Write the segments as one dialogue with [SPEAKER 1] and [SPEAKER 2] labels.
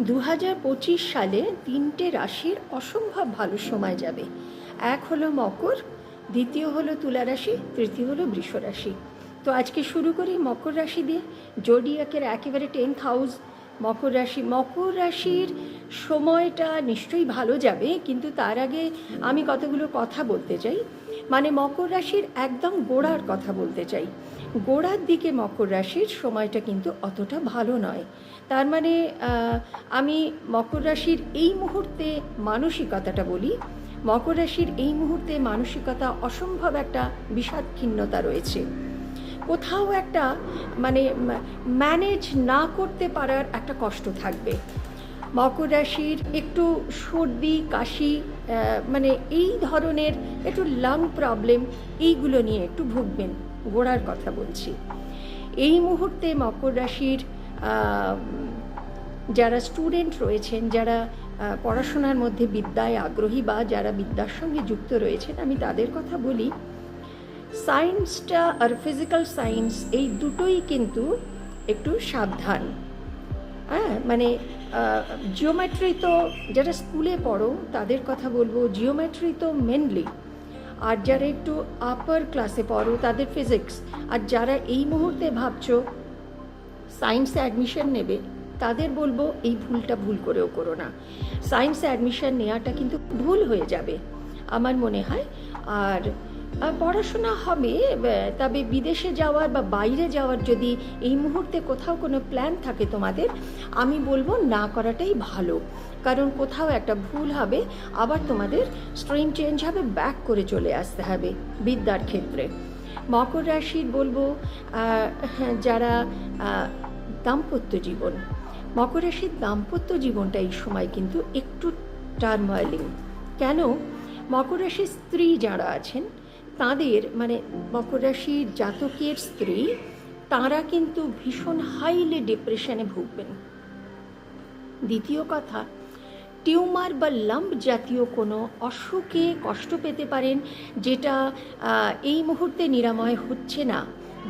[SPEAKER 1] দু হাজার পঁচিশ সালে তিনটে রাশির অসম্ভব ভালো সময় যাবে। এক হলো মকর, দ্বিতীয় হলো তুলা রাশি, তৃতীয় হলো বৃষ রাশি। তো আজকে শুরু করি মকর রাশি দিয়ে। জোডিয়াকের একেবারে টেন্থ হাউস মকর রাশি, মকর রাশির সময়টা নিশ্চয়ই ভালো যাবে, কিন্তু তার আগে আমি কতগুলো কথা বলতে চাই। মানে মকর রাশির একদম গোড়ার কথা বলতে চাই। গোড়ার দিকে মকর রাশির সময়টা কিন্তু অতটা ভালো নয়। তার মানে আমি মকর রাশির এই মুহূর্তে মানসিকতাটা বলি, মকর রাশির এই মুহূর্তে মানসিকতা অসম্ভব একটা বিষাদক্ষিন্নতা রয়েছে। কোথাও একটা মানে ম্যানেজ না করতে পারার একটা কষ্ট থাকবে। মকর রাশির একটু সর্দি, কাশি মানে এই ধরনের একটু লাং প্রবলেম এইগুলো নিয়ে একটু ভুগবেন, গোড়ার কথা বলছি। এই মুহূর্তে মকর রাশির যারা স্টুডেন্ট রয়েছেন, যারা পড়াশোনার মধ্যে বিদ্যায় আগ্রহী বা যারা বিদ্যার সঙ্গে যুক্ত রয়েছেন, আমি তাদের কথা বলি। সায়েন্সটা আর ফিজিক্যাল সায়েন্স এই দুটোই কিন্তু একটু সাবধান। হ্যাঁ মানে জিওমেট্রি তো যারা স্কুলে পড়ো, তাদের কথা বলব জিওমেট্রি তো মেনলি আর যারা একটু আপার ক্লাসে পড়ো, তাদের ফিজিক্স আর যারা এই মুহূর্তে ভাবছ সায়েন্সে অ্যাডমিশন নেবে, তাদের বলব, এই ভুলটা ভুল করেও করো না। সায়েন্সে অ্যাডমিশন নেওয়াটা কিন্তু ভুল হয়ে যাবে, আমার মনে হয়। আর পড়াশোনা হবে তবে বিদেশে যাওয়ার বা বাইরে যাওয়ার যদি এই মুহূর্তে কোথাও কোনো প্ল্যান থাকে তোমাদের আমি বলব না করাটাই ভালো। কারণ কোথাও একটা ভুল হবে আবার তোমাদের স্ট্রিম চেঞ্জ হবে ব্যাক করে চলে আসতে হবে বিদ্যার ক্ষেত্রে। মকর রাশির বলব হ্যাঁ, যারা দাম্পত্য জীবন মকর রাশির দাম্পত্য জীবনটা এই সময় কিন্তু একটু টার্ময়েলিং কেন? মকর রাশির স্ত্রী যারা আছেন তাদের মানে মকর রাশির জাতকের স্ত্রী, তারা কিন্তু ভীষণ হাইলি ডিপ্রেশনে ভুগবেন। দ্বিতীয় কথা, টিউমার বা লাম্প জাতীয় কোনো অসুখে কষ্ট পেতে পারেন যেটা এই মুহূর্তে নিরাময় হচ্ছে না,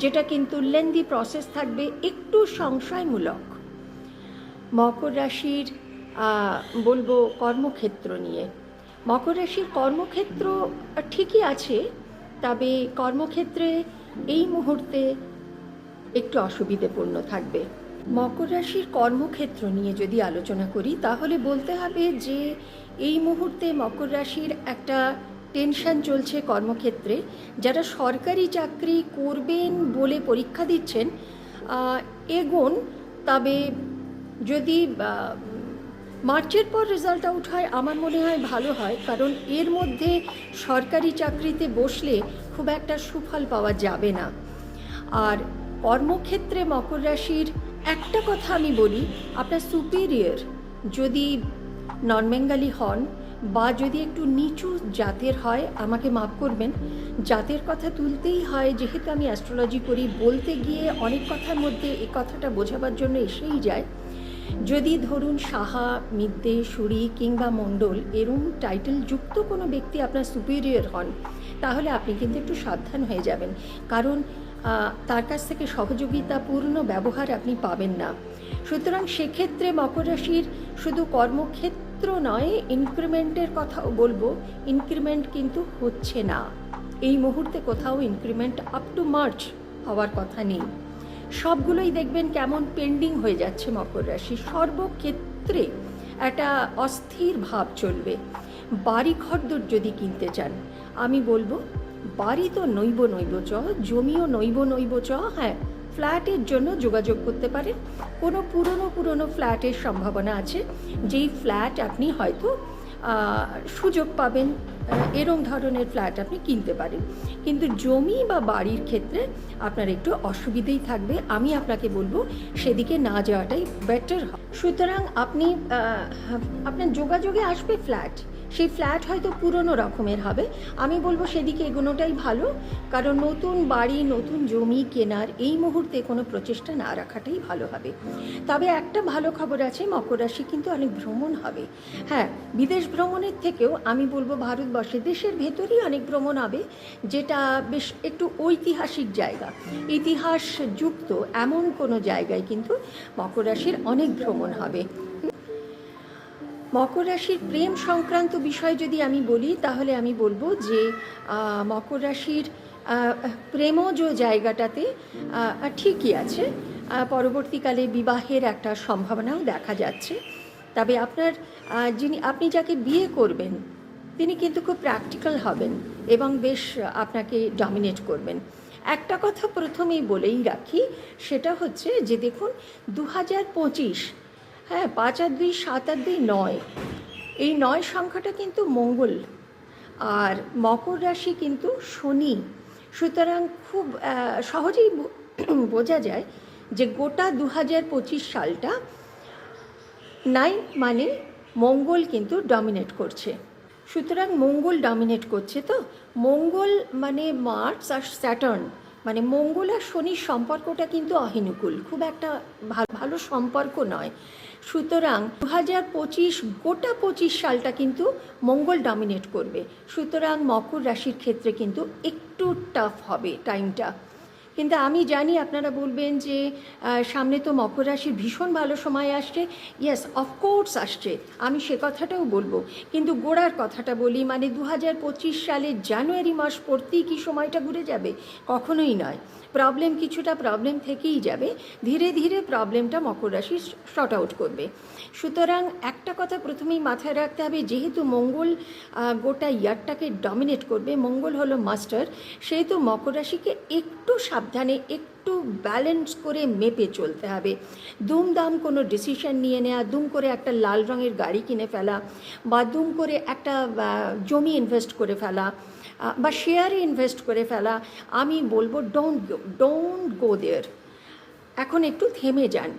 [SPEAKER 1] যেটা কিন্তু লেন্দি প্রসেস থাকবে একটু সংশয়মূলক। মকর রাশির বলব কর্মক্ষেত্র নিয়ে। মকর রাশির কর্মক্ষেত্র ঠিকই আছে তবে কর্মক্ষেত্রে এই মুহূর্তে একটু অসুবিধেপূর্ণ থাকবে। মকর রাশির কর্মক্ষেত্র নিয়ে যদি আলোচনা করি, তাহলে বলতে হবে যে এই মুহূর্তে মকর রাশির একটা টেনশন চলছে কর্মক্ষেত্রে। যারা সরকারি চাকরি করবেন বলে পরীক্ষা দিচ্ছেন এগোন, তবে যদি মার্চের পর রেজাল্ট আউট হয়, আমার মনে হয় ভালো হয়, কারণ এর মধ্যে সরকারি চাকরিতে বসলে খুব একটা সুফল পাওয়া যাবে না। আর কর্মক্ষেত্রে মকর রাশির একটা কথা আমি বলি, আপনার সুপিরিয়র যদি নন বেঙ্গালি হন বা যদি একটু নিচু জাতের হয়, আমাকে মাফ করবেন, জাতের কথা তুলতেই হয়, যেহেতু আমি অ্যাস্ট্রোলজি করি, বলতে গিয়ে অনেক কথার মধ্যে এ কথাটা বোঝাবার জন্য এসেই যায়। যদি ধরুন সাহা মিদ্দে সুরি কিংবা মণ্ডল এরম টাইটেল যুক্ত কোনো ব্যক্তি আপনার সুপিরিয়র হন, তাহলে আপনি কিন্তু একটু সাবধান হয়ে যাবেন। কারণ তার কাছ থেকে সহযোগিতাপূর্ণ ব্যবহার আপনি পাবেন না। সুতরাং সেক্ষেত্রে মকর রাশির শুধু কর্মক্ষেত্র নয় ইনক্রিমেন্টের কথাও বলব ইনক্রিমেন্ট কিন্তু হচ্ছে না। এই মুহূর্তে কোথাও ইনক্রিমেন্ট আপ টু মার্চ হওয়ার কথা নেই। সবগুলোই দেখবেন কেমন পেন্ডিং হয়ে যাচ্ছে মকর রাশি। সর্বক্ষেত্রে একটা অস্থির ভাব চলবে। বাড়ি ঘরদোর যদি কিনতে চান, আমি বলব বাড়ি তো নৈব নৈব চ, জমিও নৈব নৈব চ হ্যাঁ ফ্ল্যাটের জন্য যোগাযোগ করতে পারেন। কোনো পুরনো পুরনো ফ্ল্যাটের সম্ভাবনা আছে, যেই ফ্ল্যাট আপনি হয়তো সুযোগ পাবেন এরম ধরনের ফ্ল্যাট আপনি কিনতে পারেন। কিন্তু জমি বা বাড়ির ক্ষেত্রে আপনার একটু অসুবিধেই থাকবে। আমি আপনাকে বলব, সেদিকে না যাওয়াটাই বেটার সুতরাং আপনি আপনার যোগাযোগে আসবে ফ্ল্যাট। সেই ফ্ল্যাট হয়তো পুরনো রকমের হবে। আমি বলব সেদিকে এগোনোটাই ভালো, কারণ নতুন বাড়ি, নতুন জমি কেনার এই মুহূর্তে কোনো প্রচেষ্টা না রাখাটাই ভালো হবে। তবে একটা ভালো খবর আছে, মকর রাশি কিন্তু অনেক ভ্রমণ হবে। হ্যাঁ বিদেশ ভ্রমণের থেকেও আমি বলব ভারতবর্ষে দেশের ভেতরেই অনেক ভ্রমণ হবে, যেটা বেশ একটু ঐতিহাসিক জায়গা। ইতিহাস যুক্ত এমন কোনো জায়গায় কিন্তু মকর রাশির অনেক ভ্রমণ হবে। মকর রাশির প্রেম সংক্রান্ত বিষয় যদি আমি বলি, তাহলে আমি বলব যে মকর রাশির প্রেমজ জায়গাটাতে ঠিকই আছে। পরবর্তীকালে বিবাহের একটা সম্ভাবনাও দেখা যাচ্ছে। তবে আপনার যিনি, আপনি যাকে বিয়ে করবেন, তিনি কিন্তু খুব প্র্যাকটিক্যাল হবেন এবং বেশ আপনাকে ডমিনেট করবেন। একটা কথা প্রথমেই বলেই রাখি, সেটা হচ্ছে যে দেখুন দু হাজার পঁচিশ হ্যাঁ পাঁচ আর দুই, সাত আর দুই নয়। এই নয় সংখ্যাটা কিন্তু মঙ্গল আর মকর রাশি কিন্তু শনি। সুতরাং খুব সহজেই বোঝা যায় যে গোটা দু হাজার পঁচিশ সালটা নাইন মানে মঙ্গল কিন্তু ডমিনেট করছে। সুতরাং মঙ্গল ডমিনেট করছে তো? মঙ্গল মানে মার্স আর স্যাটার্ন মানে মঙ্গল আর শনির সম্পর্কটা কিন্তু অহিনুকুল। খুব একটা ভালো সম্পর্ক নয়। সুতরাং দু হাজার পঁচিশ, গোটা পঁচিশ সালটা কিন্তু মঙ্গল ডমিনেট করবে। সুতরাং মকর রাশির ক্ষেত্রে কিন্তু একটু টাফ হবে টাইমটা কিন্তু আমি জানি আপনারা বলবেন যে সামনে তো মকর রাশির ভীষণ ভালো সময় আসছে। ইয়েস অফকোর্স আসছে। আমি সে কথাটাও বলব। কিন্তু গোড়ার কথাটা বলি মানে দু হাজার পঁচিশ সালের জানুয়ারি মাস পড়তেই কি সময়টা ঘুরে যাবে? কখনোই নয়। প্রবলেম কিছুটা প্রবলেম থেকেই যাবে, ধীরে ধীরে প্রবলেমটা মকর রাশি শর্ট আউট করবে। সুতরাং একটা কথা প্রথমেই মাথায় রাখতে হবে, যেহেতু মঙ্গল গোটা ইয়ারটাকে ডমিনেট করবে, মঙ্গল হলো মাস্টার সেহেতু মকর রাশিকে একটু সাবধানে, একটু ব্যালেন্স করে মেপে চলতে হবে। দুমদাম কোনো ডিসিশন নিয়ে নেওয়া দুম করে একটা লাল রঙের গাড়ি কিনে ফেলা, বা দুম করে একটা জমি ইনভেস্ট করে ফেলা বা শেয়ারে ইনভেস্ট করে ফেলা, আমি বলব ডোন্ট ডোন্ট গো দেয়ার এখন একটু থেমে যান।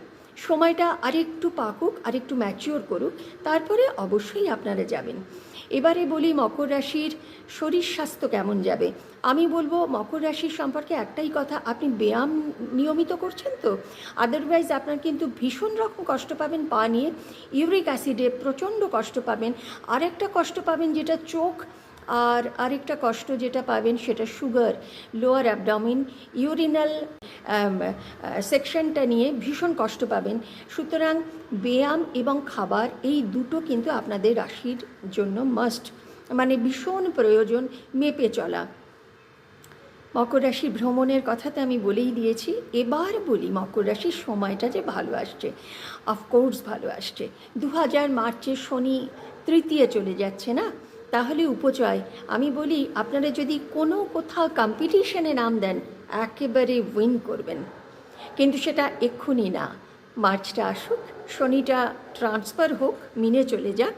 [SPEAKER 1] সময়টা আরেকটু পাকুক, আরেকটু ম্যাচিওর করুক, তারপরে অবশ্যই আপনারা যাবেন। এবারে বলি মকর রাশির শরীর স্বাস্থ্য কেমন যাবে? আমি বলব মকর রাশির সম্পর্কে একটাই কথা, আপনি ব্যায়াম নিয়মিত করছেন তো? আদারওয়াইজ আপনার কিন্তু ভীষণ রকম কষ্ট পাবেন পা নিয়ে। ইউরিক অ্যাসিডে প্রচণ্ড কষ্ট পাবেন। আরেকটা কষ্ট পাবেন যেটা চোখ আর আরেকটা কষ্ট যেটা পাবেন সেটা সুগার লোয়ার অ্যাবডমিন ইউরিনাল সেকশনটা নিয়ে ভীষণ কষ্ট পাবেন। সুতরাং ব্যায়াম এবং খাবার এই দুটো কিন্তু আপনাদের রাশির জন্য মাস্ট মানে ভীষণ প্রয়োজন মেপে চলা। মকর রাশি ভ্রমণের কথা তো আমি বলেই দিয়েছি, এবার বলি মকর রাশির সময়টা যে ভালো আসছে। অফকোর্স ভালো আসছে। দু হাজার মার্চে শনি তৃতীয় চলে যাচ্ছে না? তাহলে উপচয় আমি বলি আপনারা যদি কোনো কোথাও কম্পিটিশনে নাম দেন, একেবারে উইন করবেন। কিন্তু সেটা এক্ষুনি না। মার্চটা আসুক, শনিটা ট্রান্সফার হোক, মিনে চলে যাক।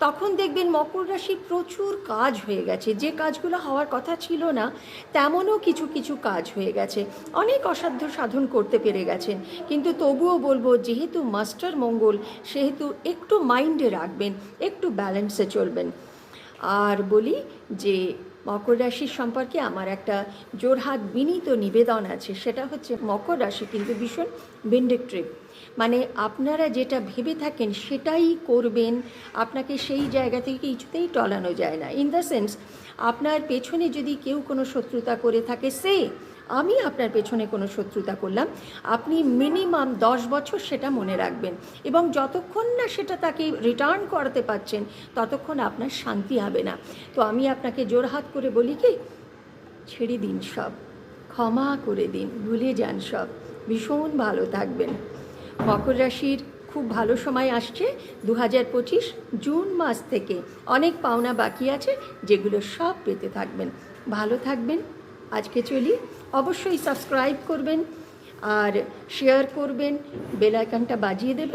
[SPEAKER 1] তখন দেখবেন মকর রাশির প্রচুর কাজ হয়ে গেছে। যে কাজগুলো হওয়ার কথা ছিল না, তেমনও কিছু কিছু কাজ হয়ে গেছে। অনেক অসাধ্য সাধন করতে পেরে গেছেন। কিন্তু তবুও বলব, যেহেতু মাস্টার মঙ্গল, সেহেতু একটু মাইন্ডে রাখবেন, একটু ব্যালেন্সে চলবেন। আর বলি যে মকর রাশির সম্পর্কে আমার একটা জোরহাত বিনীত নিবেদন আছে, সেটা হচ্ছে মকর রাশি কিন্তু ভীষণ ভিন্ডিকট্রিভ মানে আপনারা যেটা ভেবে থাকেন সেটাই করবেন, আপনাকে সেই জায়গা থেকে কিছুতেই টলানো যায় না। ইন দ্য সেন্স আপনার পেছনে যদি কেউ কোনো শত্রুতা করে থাকে, সে আমি আপনার পেছনে কোনো শত্রুতা করলাম। আপনি মিনিমাম দশ বছর সেটা মনে রাখবেন এবং যতক্ষণ না সেটা তাকে রিটার্ন করাতে পারছেন, ততক্ষণ আপনার শান্তি হবে না। তো আমি আপনাকে জোরহাত করে বলি কি, ছেড়ে দিন সব, ক্ষমা করে দিন, ভুলে যান সব, ভীষণ ভালো থাকবেন। মকর রাশির খুব ভালো সময় আসছে দু হাজার পঁচিশ জুন মাস থেকে। অনেক পাওনা বাকি আছে যেগুলো সব পেতে থাকবেন। ভালো থাকবেন। আজকে চলি। অবশ্যই সাবস্ক্রাইব করবেন আর শেয়ার করবেন বেল আইকনটা বাজিয়ে দেবেন।